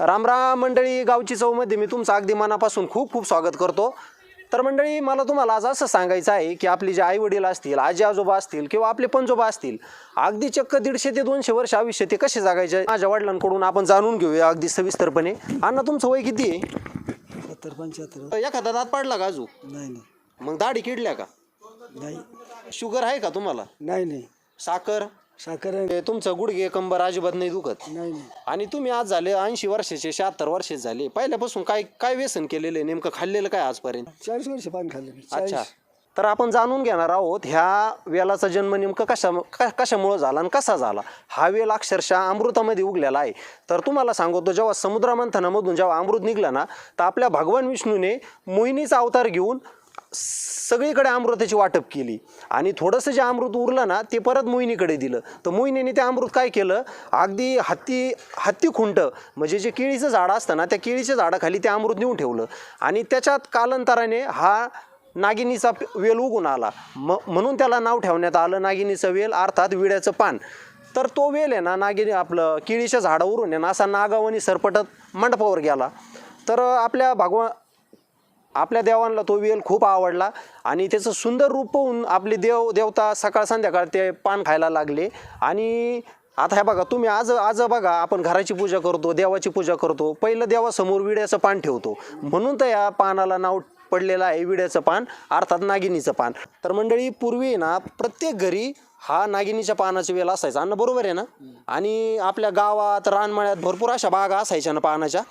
रामराम मंडळी गावची चौमध्ये मी तुमचं अगदी मनापासून खूप खूप स्वागत करतो. तर मंडळी मला तुम्हाला आज असं सांगायचं आहे की आपली जे आई वडील असतील आजी आजोबा असतील किंवा आपले पंजोबा असतील अगदी चक्क दीडशे ते दोनशे वर्ष आयुष्य ते कसे जगायचे? माझ्या वडिलांकडून आपण जाणून घेऊया अगदी सविस्तरपणे. अण्णा तुमचं वय किती आहे? सत्तर पंच्याहत्तर. एखादा दात पाडला का अजून? नाही नाही. मग दाढी किडल्या का? नाही. शुगर आहे का तुम्हाला? नाही नाही. साखर? साखर तुमचं गुडघे कंबर अजिबात नाही दुखत. नाही नाही. आणि तुम्ही आज झाले ऐंशी वर्षाचे शहात्तर वर्षाचे झाले. पहिल्यापासून काय काय व्यसन केलेलं आहे? नेमकं खाल्लेलं काय आजपर्यंत? चाळीस वर्ष पान खाल्लं मी. अच्छा. चाळीस तर आपण जाणून घेणार आहोत ह्या वेलाचा जन्म नेमकं कशा क- कशामुळं झाला आणि कसा झाला? हा वेल अक्षरशः अमृतामध्ये उगलेला आहे. तर तुम्हाला सांगतो जेव्हा समुद्रमंथनामधून जेव्हा अमृत निघलं ना तर आपल्या भगवान विष्णूने मोहिनीचा अवतार घेऊन सगळीकडे अमृताची वाटप केली. आणि थोडंसं जे अमृत उरलं ना ते परत मोहिनीकडे दिलं. तर मोहिनीने ते अमृत काय केलं? अगदी हत्ती हत्ती खुंट म्हणजे जे केळीचं झाड असतं ना त्या केळीच्या झाडाखाली ते अमृत नेऊन ठेवलं. आणि त्याच्यात कालांतराने हा नागिनीचा वेल उगून आला. म म्हणून त्याला नाव ठेवण्यात आलं नागिनीचं वेल अर्थात विड्याचं पान. तर तो वेल आहे ना नागिनी आपलं केळीच्या झाडावरून आहे ना असा नागावणी सरपटत मंडपावर गेला. तर आपल्या भगवा आपल्या देवांना तो वेल खूप आवडला आणि त्याचं सुंदर रूप पाहून आपले देव देवता सकाळ संध्याकाळ ते पान खायला लागले. आणि आता हे बघा तुम्ही आज आज बघा आपण घराची पूजा करतो देवाची पूजा करतो पहिलं देवासमोर विड्याचं पान ठेवतो. म्हणून तर या पानाला नाव पडलेलं आहे विड्याचं पान अर्थात नागिनीचं पान. तर मंडळी पूर्वी ना प्रत्येक घरी हा नागिनीच्या पानाची वेल असायचा. अन्न बरोबर आहे ना? आणि आपल्या गावात रानमाळ्यात भरपूर अशा बागा असायच्या ना पानाच्या.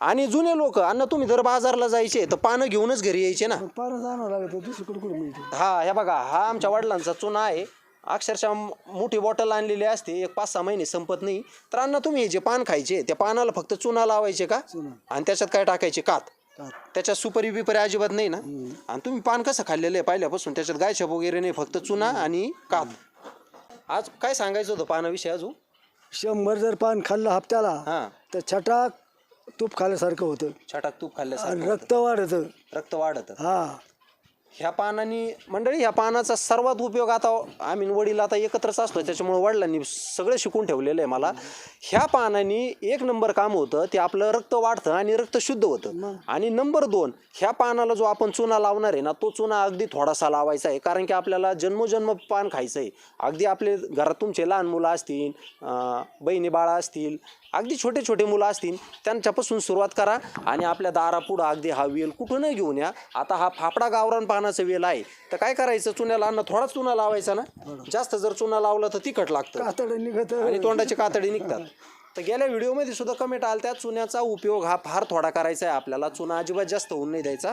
आणि जुने लोक अन्न तुम्ही जर बाजारला जायचे तर पानं घेऊनच घरी यायचे ना. पानं जाणं लागत दुसरीकडे कुठे मिळते? हा हे बघा हा आमच्या वडिलांचा चुना आहे. अक्षरशः मोठी बॉटल आणलेली असते एक पाच सहा महिने संपत नाही. तर अन्न तुम्ही हे जे पान खायचे त्या पानाला फक्त चुना लावायचे का? चुना. आणि त्याच्यात काय टाकायचे? कात. कात. त्याच्यात सुपारी बिपारी अजिबात नाही ना? आणि तुम्ही पान कसं खाल्लेलं आहे पहिल्यापासून? त्याच्यात गायछाप वगैरे नाही फक्त चुना आणि कात. आज काय सांगायचं होतं पानाविषयी अजून? शंभर जर पान खाल्लं हप्त्याला हां. तर छटाक तूप खाल्ल्यासारखं होतं. छटाक तूप आणि खाल्ल्यासारखं रक्त वाढतं. रक्त वाढत. हा. ह्या पानांनी मंडळी ह्या पानाचा सर्वात उपयोग आता आम्ही वडील आता एकत्रच असतो त्याच्यामुळे वडिलांनी सगळं शिकून ठेवलेलं आहे मला. ह्या पानांनी एक नंबर काम होतं ते आपलं रक्त वाढतं आणि रक्त शुद्ध होतं. आणि नंबर दोन ह्या पानाला जो आपण चुना लावणार आहे ना तो चुना अगदी थोडासा लावायचा आहे कारण की आपल्याला जन्मोजन्म पान खायचं आहे अगदी आपले घरात तुमचे लहान मुलं असतील बहिणी बाळा असतील अगदी छोटे छोटे मुलं असतील त्यांच्यापासून सुरुवात करा आणि आपल्या दारापुढं अगदी हा वेल कुठूनही घेऊन या. आता हा फाफडा गावरान पानाचा वेल आहे. तर काय करायचं? चुन्याला अन्न थोडाच चुना लावायचा ना? जास्त जर चुना लावला तर तिखट लागतं. कातड निघत. आणि तोंडाचे कातडी निघतात. तर गेल्या व्हिडिओमध्ये सुद्धा कमेंट आल त्या चुन्याचा उपयोग हा फार थोडा करायचा आहे आपल्याला. चुना अजिबात जास्त होऊन नाही द्यायचा.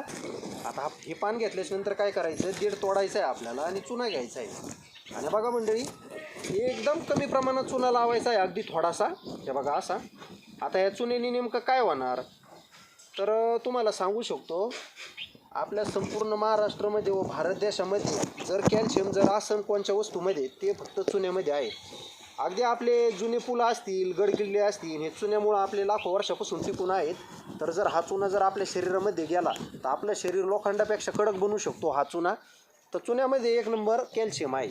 आता हा- हे पान घेतल्याच्या नंतर काय करायचं? दीड तोडायचं आहे आपल्याला आणि चुना घ्यायचा आहे. आणि बघा मंडळी एकदम कमी प्रमाणात चुना लावायचा आहे अगदी थोडासा. हे बघा असा. आता या चुन्याने नेमकं काय होणार? तर तुम्हाला सांगू शकतो. आपल्या संपूर्ण महाराष्ट्रामध्ये व भारत देशामध्ये जर कॅल्शियम जर आसन कोणत्या वस्तूमध्ये ते फक्त चुन्यामध्ये आहे. अगदी आपले जुने पुलं असतील गडकिल्ले असतील हे चुन्यामुळं आपले लाखो वर्षापासून टिकून आहेत. तर जर हा चुना जर आपल्या शरीरामध्ये गेला तर आपलं शरीर लोखंडापेक्षा कडक बनू शकतो हा चुना. तर चुन्यामध्ये एक नंबर कॅल्शियम आहे.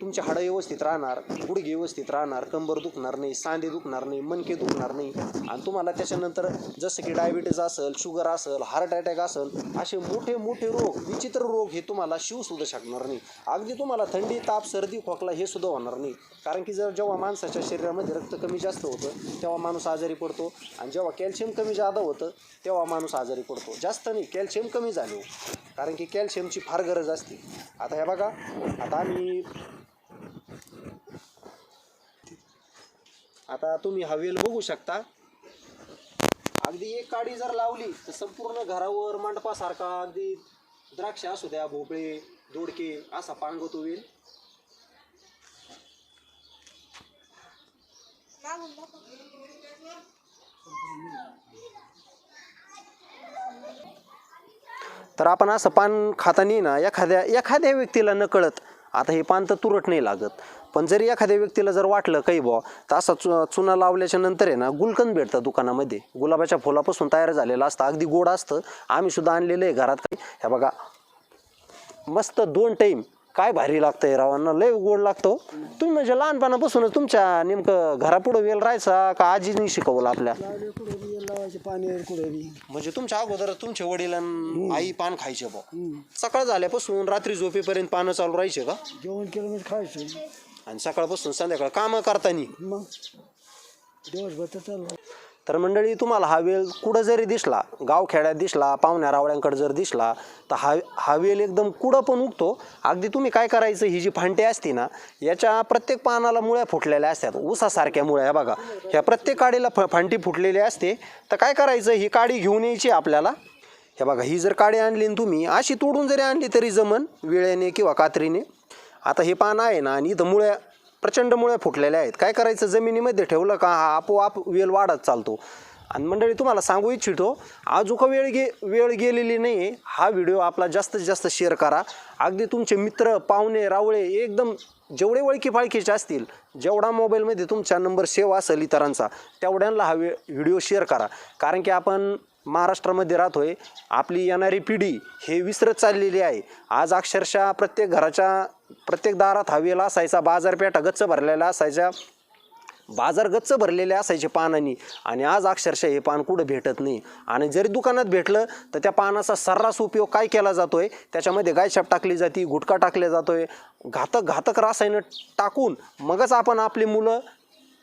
तुमचे हाडं व्यवस्थित राहणार गुडघे व्यवस्थित राहणार कंबर दुखणार नाही सांधे दुखणार नाही मनके दुखणार नाही. आणि तुम्हाला त्याच्यानंतर जसं की डायबिटीज असेल शुगर असेल हार्ट अटॅक असेल असे मोठे मोठे रोग विचित्र रोग हे तुम्हाला शिव सुद्धा शकणार नाही. अगदी तुम्हाला थंडी ताप सर्दी खोकला हे सुद्धा होणार नाही. कारण की जर जेव्हा माणसाच्या शरीरामध्ये रक्त कमी जास्त होतं तेव्हा माणूस आजारी पडतो. आणि जेव्हा कॅल्शियम कमी जादा होतं तेव्हा माणूस आजारी पडतो. जास्त नाही कॅल्शियम कमी झाले हो. कारण की कॅल्शियमची फार गरज असते. आता हे बघा आता आम्ही आता तुम्ही हवेल बघू शकता. अगदी एक काडी जर लावली तर संपूर्ण घरावर मंडपासारखा अगदी द्राक्ष असू द्या भोपळे दोडके असा पांगत होईल तर आपण असं पान खाताना ना एखाद्या एखाद्या व्यक्तीला न कळत आता हे पान तर तुरट नाही लागत. पण जरी एखाद्या व्यक्तीला जर वाटलं काही बुवा तर असा चु चुना लावल्याच्या नंतर आहे ना गुलकंद भेटतं दुकानामध्ये. गुलाबाच्या फुलापासून तयार झालेलं असतं अगदी गोड असतं. आम्ही सुद्धा आणलेलं आहे घरात काही. हे बघा मस्त दोन टाईम काय भारी लागतंय रावांना लय गोड लागतो. तुम्ही म्हणजे लहानपणापासूनच तुमच्या नेमकं घरापुढं वेल राहायचा का आजीने शिकवलं आपल्या? लावले कुठे बी लावायचे पाणी कुठे बी म्हणजे तुमच्या अगोदर तुमचे वडील आणि आई पान खायचे बा हम्म. सकाळ झाल्यापासून रात्री झोपेपर्यंत पानं चालू राहायचे का? जेवण केलं म्हणजे खायचं. आणि सकाळपासून संध्याकाळ कामं करतानी? मग दिवसभर तर चालू. तर मंडळी तुम्हाला हा वेळ कुठं जरी दिसला गावखेड्यात दिसला पाहुण्या रावळ्यांकडे जर दिसला तर हा हा वेल एकदम कुडं पण उगतो. अगदी तुम्ही काय करायचं ही जी फांटी असते ना याच्या प्रत्येक पानाला मुळ्या फुटलेल्या असतात. ऊसासारख्या मुळ्या बघा. ह्या प्रत्येक काडीला फ फांटी फुटलेली असते. तर काय करायचं ही काडी घेऊन यायची आपल्याला. हे बघा ही जर काडी आणली तुम्ही अशी तोडून जरी आणली तरी जमन विळ्याने किंवा कात्रीने. आता हे पान आहे ना आणि इथं मुळ्या प्रचंड मुळ्या फुटलेल्या आहेत. काय करायचं? जमिनीमध्ये ठेवलं का? हा आपोआप वेल वाढत चालतो. आणि मंडळी तुम्हाला सांगू इच्छितो आजूका वेळ गे वेळ गेलेली नाही आहे हा व्हिडिओ आपला जास्तीत जास्त शेअर करा. अगदी तुमचे मित्र पाहुणे रावळे एकदम जेवढे ओळखी पाळखीचे असतील जेवढा मोबाईलमध्ये तुमचा नंबर सेव्ह असेल इतरांचा तेवढ्यांना हा वे व्हिडिओ शेअर करा. कारण की आपण महाराष्ट्रामध्ये राहतोय. आपली येणारी पिढी हे विसरत चाललेली आहे. आज अक्षरशः प्रत्येक घराच्या प्रत्येक दारात हवेला असायचा बाजारपेठा गच्च भरलेला असायच्या. बाजार गच्च भरलेले असायचे पानांनी. आणि आज अक्षरशः हे पान कुठं भेटत नाही. आणि जरी दुकानात भेटलं तर त्या पानाचा सर्रास उपयोग काय केला जातोय? त्याच्यामध्ये गायछाप टाकली जाते गुटखा टाकला जातोय. घातक घातक रासायनं टाकून मगच आपण आपली मुलं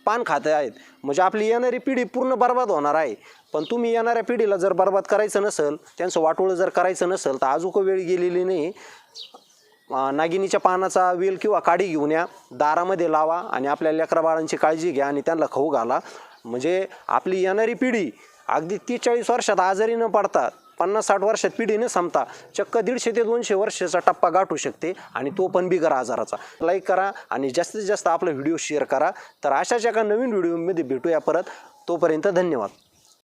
पान खाते आहेत. म्हणजे आपली येणारी पिढी पूर्ण बर्बाद होणार आहे. पण तुम्ही येणाऱ्या पिढीला जर बर्बाद करायचं नसेल त्यांचं वाटोळं जर करायचं नसेल तर आजूक वेळ गेलेली नाही. नागिनीच्या पानाचा वेल किंवा काडी घेऊन या दारामध्ये लावा आणि आपल्या लेकराबाळांची काळजी घ्या आणि त्यांना खाऊ घाला. म्हणजे आपली येणारी पिढी अगदी तीस चाळीस वर्षात आजारी न पडता पन्नास साठ वर्षात पिढीने संपता चक्क दीडशे ते दोनशे वर्षाचा टप्पा गाठू शकते आणि तो पण बिगर आजाराचा. लाईक करा आणि जास्तीत जास्त आपला व्हिडिओ शेअर करा. तर अशाच एका नवीन व्हिडिओमध्ये भेटूया परत. तोपर्यंत धन्यवाद.